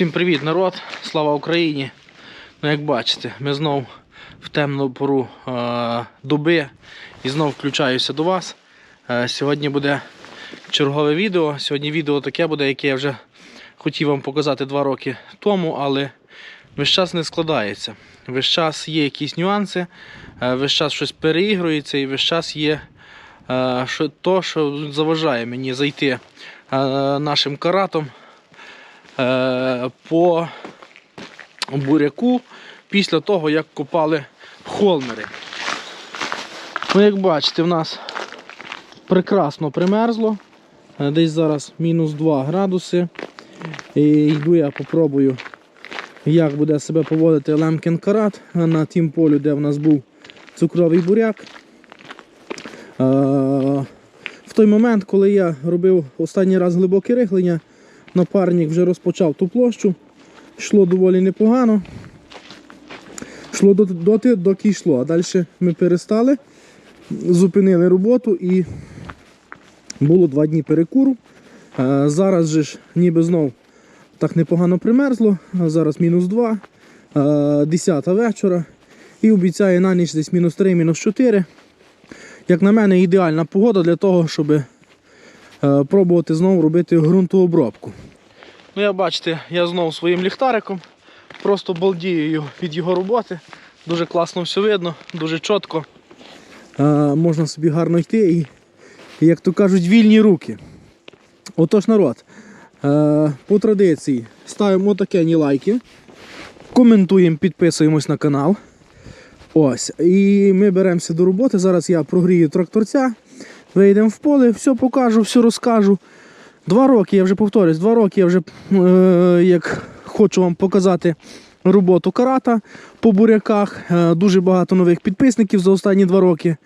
Всім привіт, народ! Слава Україні! Ну, як бачите, ми знов в темну пору е- доби і знов включаюся до вас. Е, сьогодні буде чергове відео. Сьогодні відео таке буде, яке я вже хотів вам показати два роки тому, але весь час не складається. Весь час є якісь нюанси, е, весь час щось переігрується і весь час є е, що, то, що заважає мені зайти е, нашим каратом по буряку після того, як копали холмери. Ну, як бачите, в нас прекрасно примерзло. Е, Десь зараз мінус 2 градуси. І йду я попробую, як буде себе поводити Лемкін карат на тім полю, де в нас був цукровий буряк. Е, В той момент, коли я робив останній раз глибоке рихлення, напарник вже розпочав ту площу. Йшло доволі непогано. Йшло доти, доки йшло. А далі ми перестали, зупинили роботу і було два дні перекуру. Зараз же ж ніби знов так непогано примерзло. Зараз мінус 2, е, 10 вечора. І обіцяє на ніч десь мінус 3, мінус 4. Як на мене, ідеальна погода для того, щоб е, пробувати знову робити ґрунтообробку. Ну, я бачите, я знову своїм ліхтариком. Просто балдію від його роботи. Дуже класно все видно, дуже чітко. Е, можна собі гарно йти і, як то кажуть, вільні руки. Отож, народ, е, по традиції ставимо такі лайки, коментуємо, підписуємось на канал. Ось. І ми беремося до роботи. Зараз я прогрію тракторця, вийдемо в поле, все покажу, все розкажу. Два роки, я вже повторюсь, два роки я вже е, як хочу вам показати роботу карата по буряках. Е, дуже багато нових підписників за останні два роки,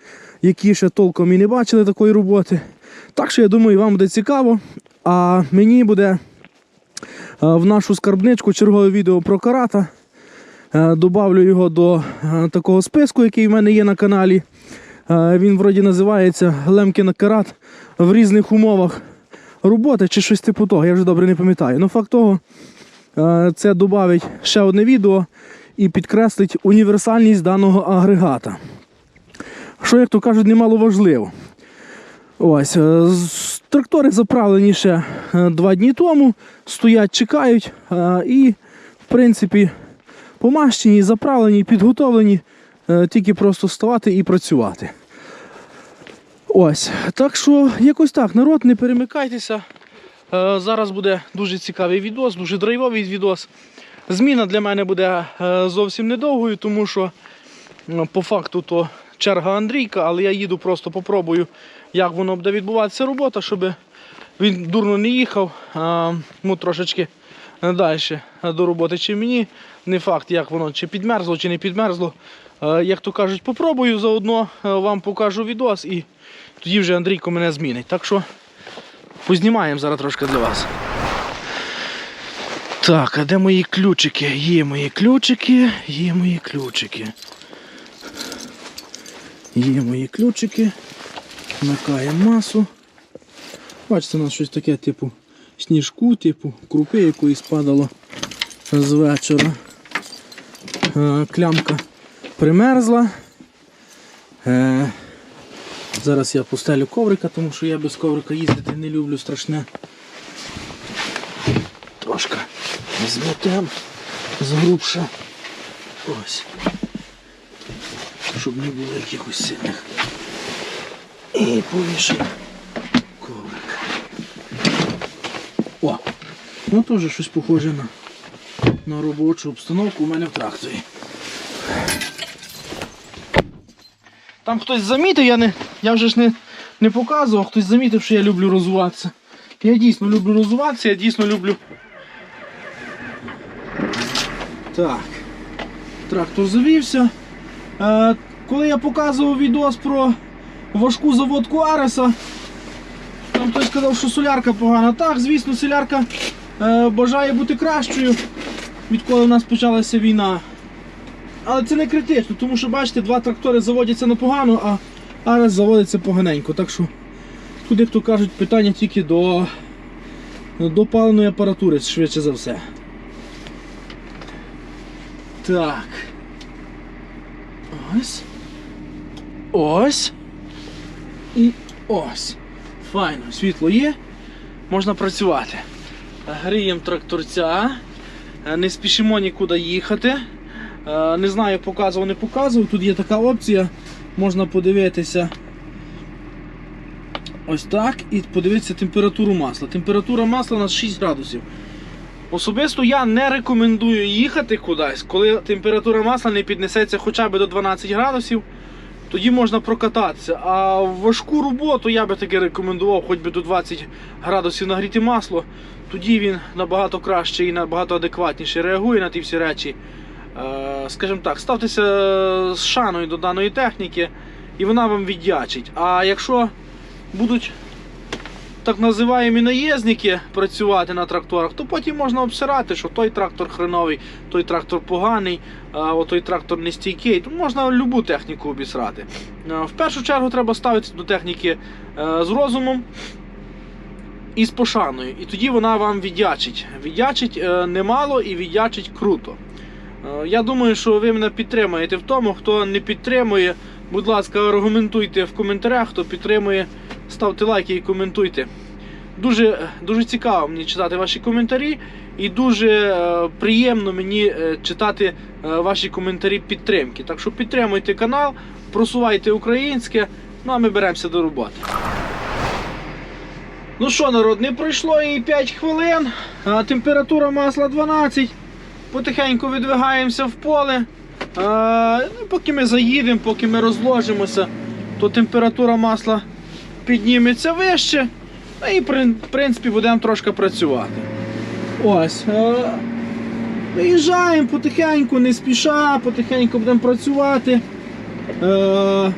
які ще толком і не бачили такої роботи. Так що я думаю, вам буде цікаво. А мені буде е, в нашу скарбничку чергове відео про карата. Е, Добавлю його до е, такого списку, який в мене є на каналі. Він вроді називається Лемкін карат в різних умовах роботи чи щось типу того, я вже добре не пам'ятаю. Ну, факт того, е, це додавить ще одне відео і підкреслить універсальність даного агрегата. Що, як то кажуть, немало важливо. Ось, е, трактори заправлені ще е, два дні тому, стоять, чекають і, в принципі, помащені, заправлені, підготовлені, тільки просто вставати і працювати. Ось, так що якось так, народ, не перемикайтеся. Е, зараз буде дуже цікавий відос, дуже драйвовий відос. Зміна для мене буде е, зовсім недовгою, тому що по факту то черга Андрійка, але я їду просто попробую, як воно буде відбуватися робота, щоб він дурно не їхав. Ну, трошечки далі до роботи, чи мені. Не факт, як воно чи підмерзло, чи не підмерзло. Е, Як то кажуть, попробую заодно е, вам покажу відос і тоді вже Андрійко мене змінить. Так що познімаємо зараз трошки для вас. Так, а де мої ключики? Є мої ключики, є мої ключики. Є мої ключики. Вмикаємо масу. Бачите, у нас щось таке, типу сніжку, типу крупи якоїсь падало з вечора. Е, Клямка примерзла. Зараз я постелю коврика, тому що я без коврика їздити не люблю страшне. Трошки зметем згрубше. Ось. Щоб не було якихось сильних. І повішаю коврик. О! Ну теж щось похоже на, на робочу обстановку у мене в тракторі. Там хтось замітив, я не, я вже ж не, не показував, хтось замітив, що я люблю розвиватися. Я дійсно люблю розвиватися, я дійсно люблю. Так. Трактор завівся. Е, коли я показував відос про важку заводку Ареса, там хтось сказав, що солярка погана. Так, звісно, солярка е, бажає бути кращою, відколи в нас почалася війна. Але це не критично, тому що бачите, два трактори заводяться непогано, а Арес заводиться поганенько. Так що тут, як то кажуть, питання тільки до, до паливної апаратури, швидше за все. Так. Ось. Ось. І ось. Файно, світло є. Можна працювати. Гріємо тракторця. Е, Не спішимо нікуди їхати. Е, Не знаю, показував, не показував. Тут є така опція. Можна подивитися ось так і подивитися температуру масла. Температура масла у нас 6 градусів. Особисто я не рекомендую їхати кудись, коли температура масла не піднесеться хоча б до 12 градусів, тоді можна прокататися. А важку роботу я би таки рекомендував хоч би до 20 градусів нагріти масло. Тоді він набагато краще і набагато адекватніше реагує на ті всі речі. Е, Скажімо так, ставтеся з шаною до даної техніки, і вона вам віддячить. А якщо будуть так називаємо наїзники працювати на тракторах, то потім можна обсирати, що той трактор хреновий, той трактор поганий, а той трактор нестійкий. То можна любу техніку обісрати. Е, В першу чергу треба ставитися до техніки е, з розумом і з пошаною. І тоді вона вам віддячить. Віддячить немало і віддячить круто. Е, Я думаю, що ви мене підтримаєте в тому, хто не підтримує, будь ласка, аргументуйте в коментарях, хто підтримує, ставте лайки і коментуйте. Дуже, дуже цікаво мені читати ваші коментарі, і дуже е, приємно мені е, читати е, ваші коментарі підтримки. Так що підтримуйте канал, просувайте українське, ну а ми беремося до роботи. Ну що, народ, не пройшло і 5 хвилин, температура масла 12. Потихеньку видвигаємося в поле. А, ну, поки ми заїдемо, поки ми розложимося, то температура масла підніметься вище. Ну і в принципі будемо трошки працювати. Ось. е, Виїжджаємо потихеньку, не спіша, потихеньку будемо працювати. Е,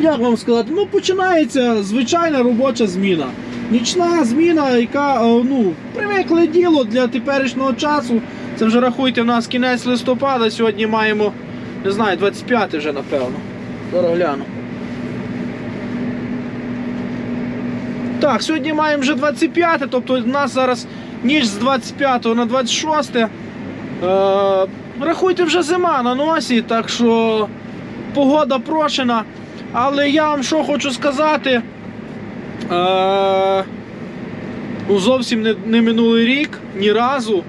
як вам сказати, ну починається звичайна робоча зміна. Нічна зміна, яка е, ну, привикле діло для теперішнього часу. Це вже рахуйте, в нас кінець листопада, сьогодні маємо, не знаю, 25 вже напевно. Зараз гляну. Так, сьогодні маємо вже 25, тобто в нас зараз ніч з 25 на 26. Е, рахуйте вже зима на носі, так що погода прошена. Але я вам що хочу сказати. Е, зовсім не, не минулий рік, ні разу.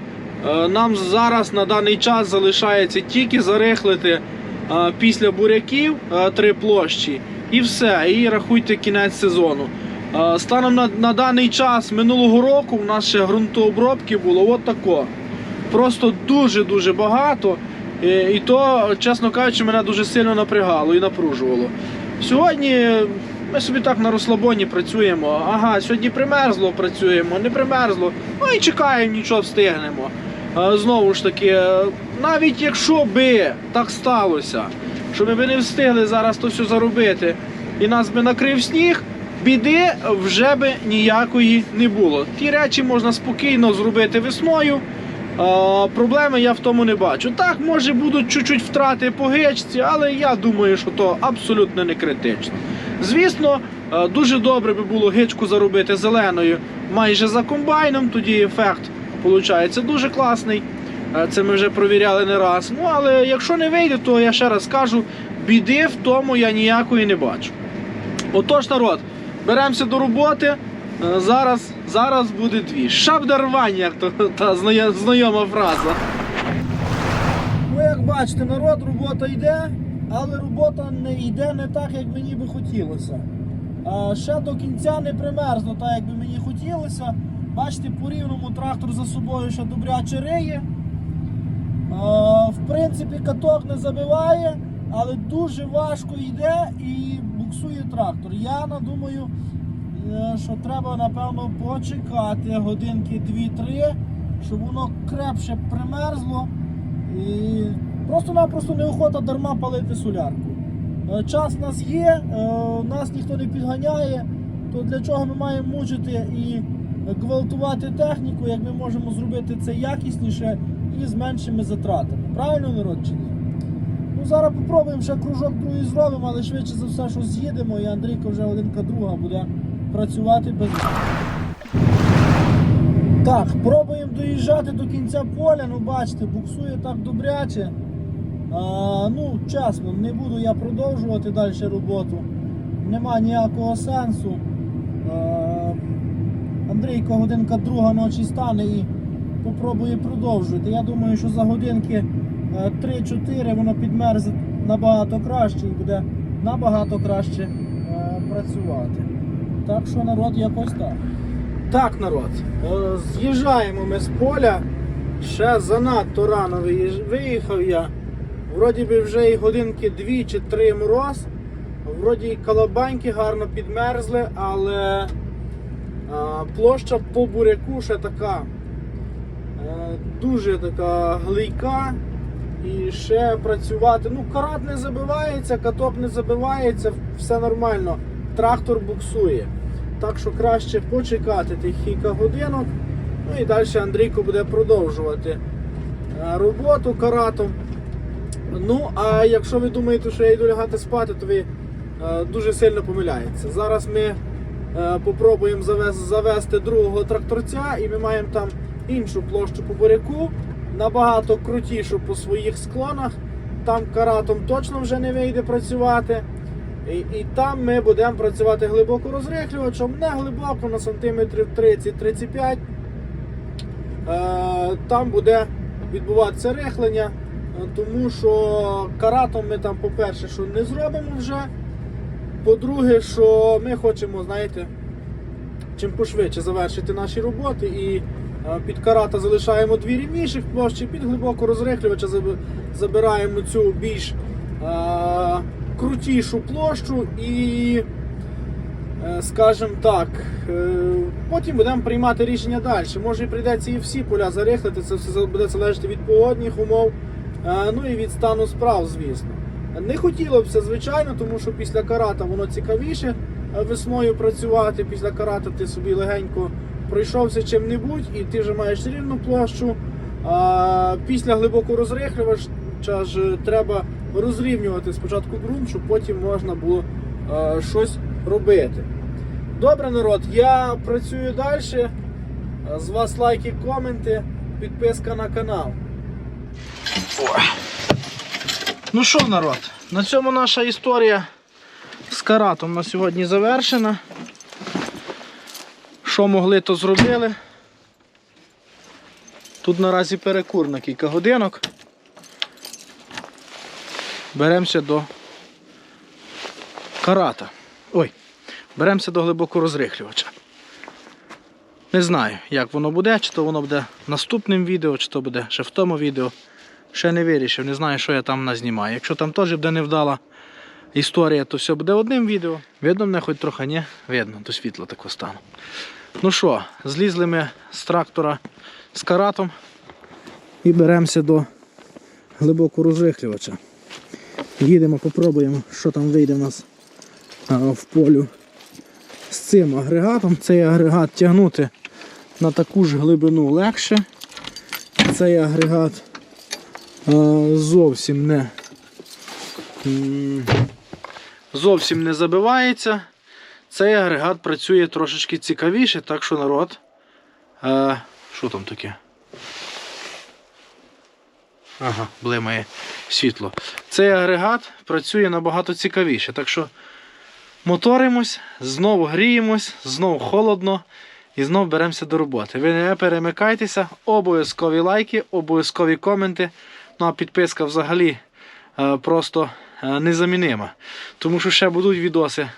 Е, нам зараз на даний час залишається тільки зарихлити е, після буряків три площі. І все. І рахуйте кінець сезону. Станом на, на даний час минулого року у нас ще ґрунтообробки було от тако. Просто дуже-дуже багато. Е, І то, чесно кажучи, мене дуже сильно напрягало і напружувало. Сьогодні ми собі так на розслабоні працюємо. Ага, сьогодні примерзло, працюємо, не примерзло. Ну і чекаємо, нічого встигнемо. Е, Знову ж таки, е, навіть якщо би так сталося, що ми би не встигли зараз то все заробити, і нас би накрив сніг, біди вже би ніякої не було. Ті речі можна спокійно зробити весною. Проблеми я в тому не бачу. Так, може будуть чуть-чуть втрати по гичці, але я думаю, що то абсолютно не критично. Звісно, е, дуже добре би було гичку заробити зеленою майже за комбайном, тоді ефект виходить дуже класний. Е, Це ми вже провіряли не раз. Ну, але якщо не вийде, то я ще раз кажу, біди в тому я ніякої не бачу. Отож, народ, беремося до роботи. Е, Зараз, зараз буде дві. Шабдарвання, як то та знайома фраза. Ну, як бачите, народ, робота йде, але робота не йде не так, як мені би хотілося. Ще до кінця не примерзло так, як би мені хотілося. Бачите, по рівному трактор за собою ще добряче риє. В принципі, каток не забиває, але дуже важко йде і буксує трактор. Я надумаю, е, що треба напевно почекати годинки 2-3, щоб воно крепше примерзло. І просто-напросто неохота дарма палити солярку. Е, Час у нас є, е, нас ніхто не підганяє, то для чого ми маємо мучити і гвалтувати техніку, як ми можемо зробити це якісніше і з меншими затратами. Правильно, народ чи ні? Ну зараз попробуємо ще кружок другий зробимо, але швидше за все, що з'їдемо, і Андрійко вже одинка друга буде працювати без. Так, пробуємо доїжджати до кінця поля, ну бачите, буксує так добряче. А, ну, чесно, не буду я продовжувати далі роботу. Нема ніякого сенсу. А, Андрійко годинка друга ночі стане і попробує продовжувати. Я думаю, що за годинки е, 3-4 воно підмерзе набагато краще і буде набагато краще е, працювати. Так що народ якось так. Так, народ, е, з'їжджаємо ми з поля. Ще занадто рано виїхав я. Вроді би вже і годинки 2 чи 3 мороз. Вроді і колобаньки гарно підмерзли, але а, площа по буряку ще така е, дуже така глийка. І ще працювати. Ну, карат не забивається, каток не забивається, все нормально. Трактор буксує. Так що краще почекати тих кілька годинок. Ну і далі Андрійко буде продовжувати е, роботу каратом. Ну, а якщо ви думаєте, що я йду лягати спати, то ви е, дуже сильно помиляєтеся. Зараз ми е, попробуємо завез, завести другого тракторця і ми маємо там іншу площу по буряку, набагато крутішу по своїх склонах. Там каратом точно вже не вийде працювати. І, і там ми будемо працювати глибоко розрихлювачем, не глибоко на сантиметрів 30-35. Е, там буде відбуватися рихлення, тому що каратом ми там, по-перше, що не зробимо вже. По-друге, що ми хочемо, знаєте, чим пошвидше завершити наші роботи і е, під карата залишаємо дві рівніших площі, під глибоко розрихлювача забираємо цю більш е, крутішу площу і, е, скажімо так, е, потім будемо приймати рішення далі. Може і прийдеться і всі поля зарихлити, це все буде залежати від погодних умов, ну і від стану справ, звісно. Не хотілося б, звичайно, тому що після карата воно цікавіше е, весною працювати. Після карата ти собі легенько пройшовся чим-небудь і ти вже маєш рівну площу. Після глибоко розрихлювача ж треба розрівнювати спочатку ґрунт, щоб потім можна було е, щось робити. Добре, народ, я працюю далі. З вас лайки, коменти, підписка на канал. Ну що, народ, на цьому наша історія з каратом на сьогодні завершена. Що могли, то зробили. Тут наразі перекур на кілька годинок. Беремося до карата. Ой, беремося до глибоко розрихлювача. Не знаю, як воно буде, чи то воно буде наступним відео, чи то буде ще в тому відео. Ще не вирішив, не знаю, що я там назнімаю. Якщо там теж буде невдала історія, то все буде одним відео. Видно мене хоч трохи, ні? Видно, до світла тако стану. Ну що, злізли ми з трактора з каратом і беремося до глибоко розрихлювача. Їдемо, попробуємо, що там вийде в нас в полю з цим агрегатом. Цей агрегат тягнути на таку ж глибину легше. Цей агрегат а, зовсім не зовсім не забивається. Цей агрегат працює трошечки цікавіше, так що народ. Е, що там таке? Ага, блимає світло. Цей агрегат працює набагато цікавіше. Так що моторимось, знову гріємось, знову холодно і знову беремося до роботи. Ви не перемикайтеся, обов'язкові лайки, обов'язкові коменти. Ну а підписка взагалі е, просто е, незамінима. Тому що ще будуть відоси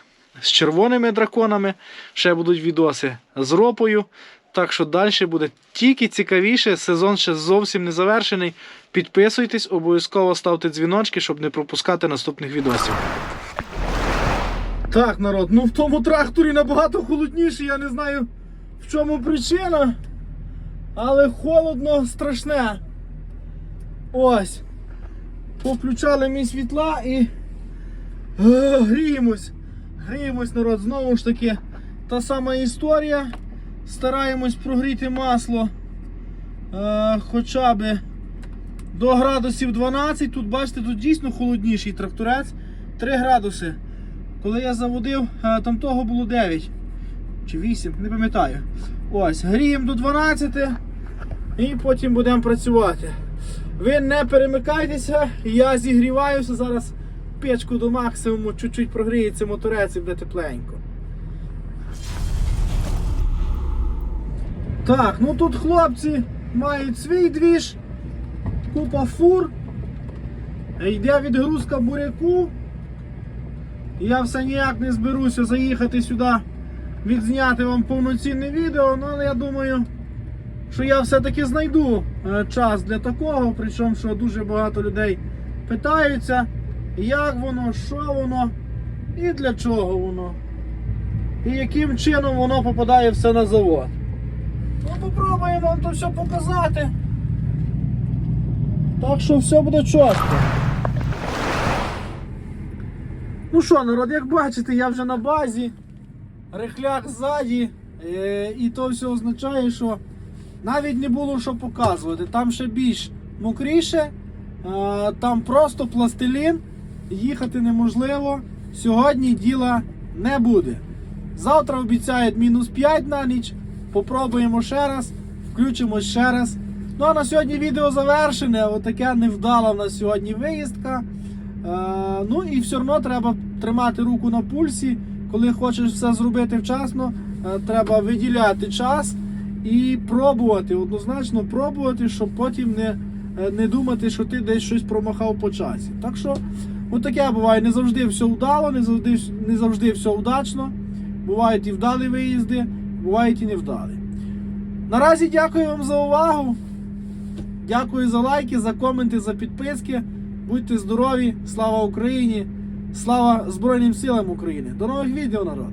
з червоними драконами, ще будуть відоси з ропою. Так що далі буде тільки цікавіше. Сезон ще зовсім не завершений. Підписуйтесь, обов'язково ставте дзвіночки, щоб не пропускати наступних відосів. Так, народ, ну в тому тракторі набагато холодніше, я не знаю в чому причина. Але холодно страшне. Ось. Повключали ми світла і е, гріємось. Гріємось, народ, знову ж таки, та сама історія. Стараємось прогріти масло е, хоча б до градусів 12. Тут, бачите, тут дійсно холодніший тракторець. 3 градуси. Коли я заводив, е, там того було 9 чи 8, не пам'ятаю. Ось, гріємо до 12 і потім будемо працювати. Ви не перемикайтеся, я зігріваюся зараз печку до максимуму, чуть-чуть прогріється моторець і буде тепленько. Так, ну тут хлопці мають свій двіж, купа фур. Йде відгрузка буряку. Я все ніяк не зберуся заїхати сюди, відзняти вам повноцінне відео, ну але я думаю, що я все-таки знайду е, час для такого, причому що дуже багато людей питаються, як воно, що воно і для чого воно. І яким чином воно попадає все на завод. Ну, попробуємо вам то все показати. Так що все буде чітко. Ну що, народ, як бачите, я вже на базі, рихляк ззаді, е, і то все означає, що навіть не було що показувати. Там ще більш мокріше, е, там просто пластилін, їхати неможливо. Сьогодні діла не буде. Завтра обіцяють мінус 5 на ніч. Попробуємо ще раз, включимо ще раз. Ну а на сьогодні відео завершене. Отаке невдала в нас сьогодні виїздка. Е, ну і все одно треба тримати руку на пульсі. Коли хочеш все зробити вчасно, е, треба виділяти час і пробувати, однозначно пробувати, щоб потім не, е, не думати, що ти десь щось промахав по часі. Так що, отаке буває, не завжди все вдало, не завжди, не завжди все удачно. Бувають і вдалі виїзди, бувають і невдалі. Наразі дякую вам за увагу. Дякую за лайки, за коменти, за підписки. Будьте здорові, слава Україні! Слава Збройним силам України! До нових відео, народ!